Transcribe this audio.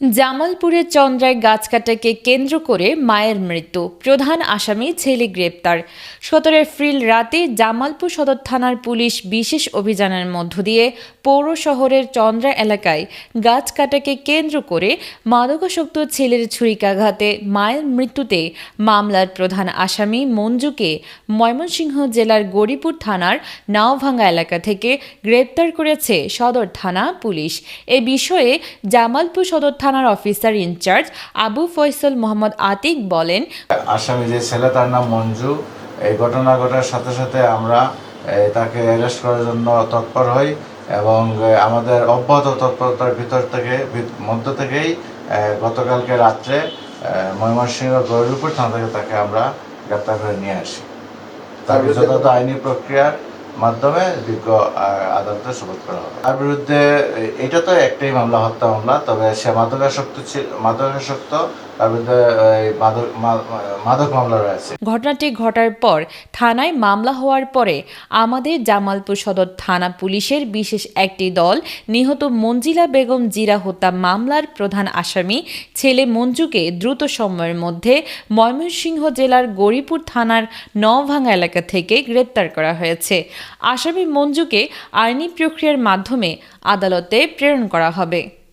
জামালপুরের চন্দ্রায় গাছ কাটাকে কেন্দ্র করে মায়ের মৃত্যু। প্রধান আসামি ছেলে গ্রেপ্তার। সতেরো এপ্রিল রাতে জামালপুর সদর থানার পুলিশ বিশেষ অভিযানের মধ্য দিয়ে পৌর শহরের চন্দ্রা এলাকায় গাছ কাটাকে কেন্দ্র করে মাদকাসক্ত ছেলের ছুরিকাঘাতে মায়ের মৃত্যুতে মামলার প্রধান আসামি মঞ্জুকে ময়মনসিংহ জেলার গরিপুর থানার নাওভাঙ্গা এলাকা থেকে গ্রেপ্তার করেছে সদর থানা পুলিশ। এ বিষয়ে জামালপুর সদর থানার officer in charge Abu Faisal Mohammad Atiq বলেন আসামি যে ছেলে তার নাম মঞ্জু। এই ঘটনা ঘটার সাথে সাথে আমরা তাকে অ্যারেস্ট করার জন্য তৎপর হই এবং আমাদের অব্যাহত তৎপরতার ভিতর থেকে ভিত- মধ্য থেকেই গতকালকে রাত্রে ময়মনসিংহ গৌরীপুর থানা থেকে তাকে আমরা গ্রেপ্তার করে নিয়ে আসি। তাকে যথাযথ আইনি প্রক্রিয়ার মাধ্যমে বিজ্ঞ আদালতে সুবোধ করা হবে। তার বিরুদ্ধে এটা তো একটাই মামলা, হত্যা মামলা, তবে সে মাদকাসক্ত ছিল মাদকাসক্ত ঘটনাটি ঘটার পর থানায় মামলা হওয়ার পরে আমাদের জামালপুর সদর থানা পুলিশের বিশেষ একটি দল, নিহত মঞ্জিলা বেগম জিরা হত্যা মামলার প্রধান আসামি, ছেলে মঞ্জুকে দ্রুত সময়ের মধ্যে ময়মনসিংহ জেলার গরিপুর থানার নওভাঙ্গা এলাকা থেকে গ্রেপ্তার করা হয়েছে। আসামি মঞ্জুকে আইনি প্রক্রিয়ার মাধ্যমে আদালতে প্রেরণ করা হবে।